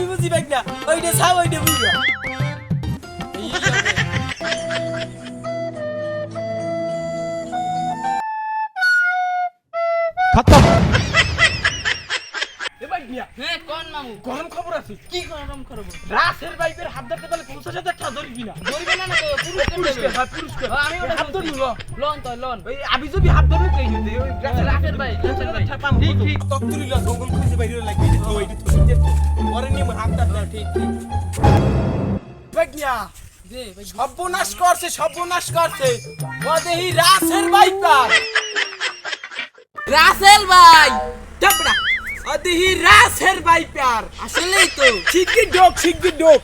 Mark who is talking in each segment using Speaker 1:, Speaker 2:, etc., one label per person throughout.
Speaker 1: বুঝি বুঝি বাইক না। ওইটা ছাও ওইটা বুঝা।
Speaker 2: খতম।
Speaker 3: হ্যাঁ কোন মামু?
Speaker 1: গরম খবর আছে।
Speaker 3: কি গরম করব
Speaker 1: রাসের বাইকের হাত ধরতে পারলে পঞ্চাশ হাজার টাকা ধরবি না।
Speaker 3: ধরবে না না পুরস্কার
Speaker 1: হ্যাঁ পুরস্কার
Speaker 3: হ্যাঁ, আমি
Speaker 1: হাত ধরবি।
Speaker 3: তো লোন।
Speaker 1: আমি যদি হাত ধরে
Speaker 3: ভাই, ভাই। ভাই
Speaker 1: সর্বনাশ করছে সর্বনাশ করছে। ওদেহি রাসের বাইপার
Speaker 3: রাসেল ভাই।
Speaker 1: ডাবড়া ওদেহি রাসের বাইপার
Speaker 3: আসলেই তো।
Speaker 1: শিগগির ঢোক শিগগির ঢোক।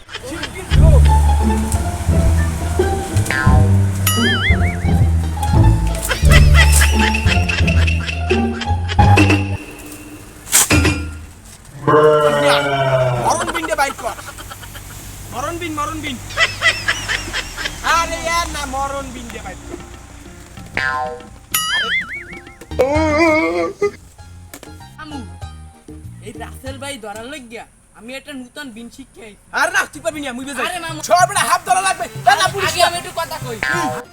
Speaker 1: মরণ বিন মরণ বিন আরে ইয়ার না মরণ বিন দে ভাই
Speaker 3: আমু এই রাসেল ভাই ধরার লাগিয়া আমি একটা নতুন বিন শিখাই
Speaker 1: আর না তুই পারবি না মুই বেজাই
Speaker 3: আরে মামু।
Speaker 1: সবটা হাফ ধরা লাগবে দাদা পুলিশ
Speaker 3: আগে আমি একটু কথা কই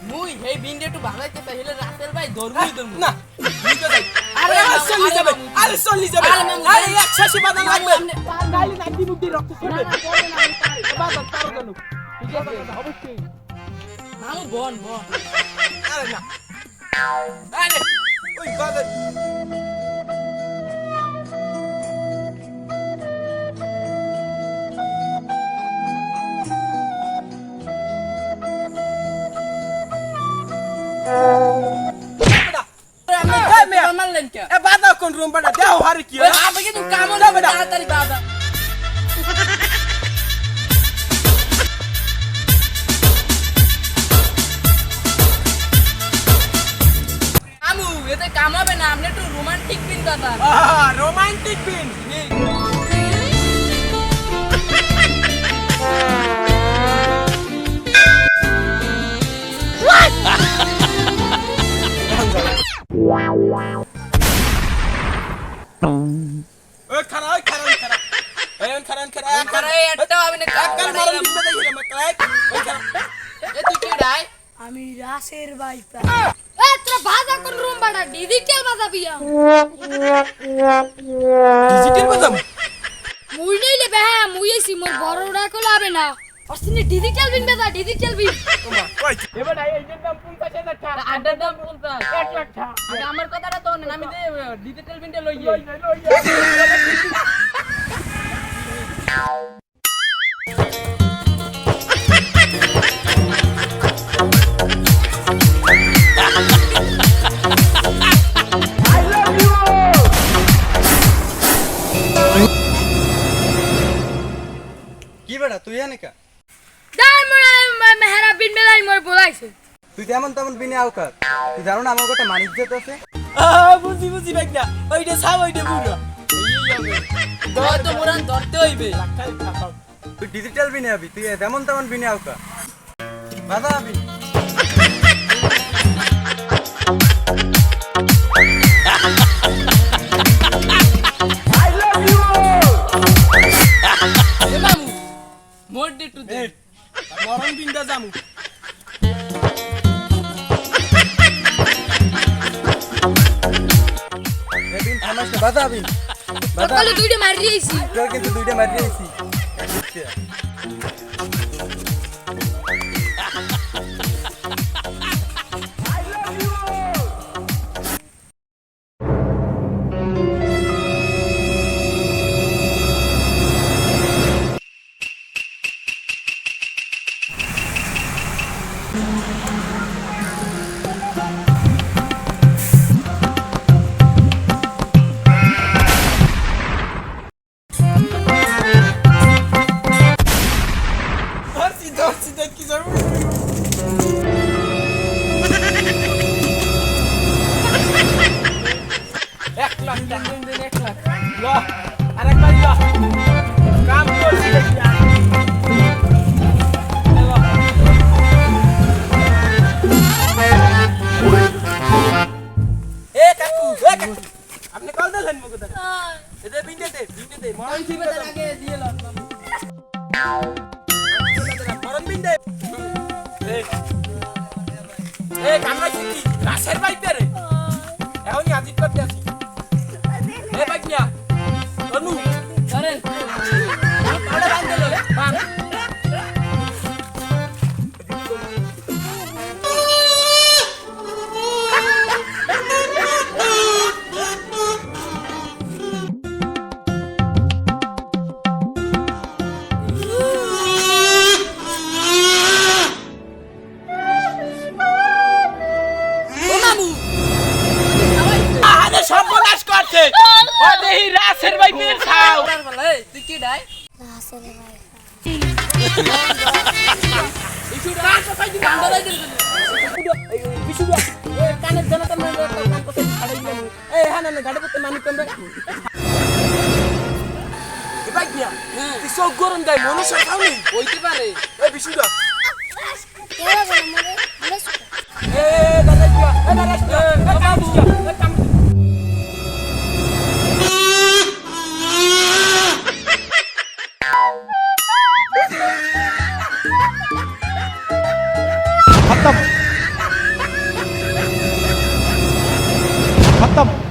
Speaker 3: মুই এই বিনটা একটু ভালাইতে চাইলে রাসেল ভাই ধরবই ধরবো
Speaker 1: না মুই বেজাই
Speaker 3: আরে
Speaker 1: চল্লি যাবে আরে চল্লি যাবে
Speaker 3: আরে মামু,
Speaker 1: আরে এক শাসি বাদা লাগবে নাইলে নাকি মুখ দিয়ে রক্ত পড়বে বাদা তার জন্য
Speaker 3: ঠিক আছে
Speaker 1: অবশ্যই
Speaker 3: মামু বন বন
Speaker 1: আরে না আরে ওই বাদা মেয়া।
Speaker 3: মারলেন কে
Speaker 1: এ বাদা কোন রুম বাদা দেও হারি কি
Speaker 3: ওই
Speaker 1: না।
Speaker 3: বাবা আমু এতে কামাবে না আপনি একটু রোমান্টিক পিন দাদা
Speaker 1: রোমান্টিক বিন
Speaker 4: আমি রাসের বাইপা বাজা কোন রুম বাড়া? ডিজিটাল বাজা বিয়া
Speaker 1: ডিজিটাল
Speaker 4: মুই নইলে বেহা মুই এসি মোর কো লাবে না। অসিনি ডিজিটাল বিন বেদা ডিজিটাল বিন
Speaker 1: তোমার কই এবার এই দাম 50000 টাকা।
Speaker 3: আড্ডার দাম বলতা
Speaker 1: 1 লাখ টাকা।
Speaker 3: আগে আমার কথাটা তো না আমি ডিজিটাল বিনটা লই যাই
Speaker 1: লই লই
Speaker 2: তুই তেমন তেমন বিনে আউকার তুই জানো না আমার কথা মানিজ্য আছে?
Speaker 1: আহ বুঝি বুঝি বাইক না। ওইটা ছাও ওইটা বুড়া।
Speaker 3: দর তো মুরান ধরতে হইবে।
Speaker 2: তুই ডিজিটাল বিনে আবি তুই তেমন তেমন বিনে আউকা বাধা আবি
Speaker 3: মোর দে। টু
Speaker 1: এই। মরণ বিন্দা জামু
Speaker 2: না বাধা আবি বাধা
Speaker 4: দুইটা মারি দিয়েছি
Speaker 2: তোর কিন্তু দুইটা মারি
Speaker 1: সর্বনাশ করছে ও দেহি রাসেল ভাই পেরে খাও
Speaker 3: এই, তুই কি ডাই কান্দা দাই দিল
Speaker 1: কানের জনতার মানে কান কত ছাড়াই গেল এই হ্যাঁ না গাড়ি করতে তুই গরম দেয় মনুষ্য খাওনি
Speaker 3: হইতে পারে
Speaker 1: এই বিশুদা
Speaker 4: কেউ বলে মরে মরে
Speaker 1: এ দাদা এ দাদা এ বাবু
Speaker 5: खत्म खत्म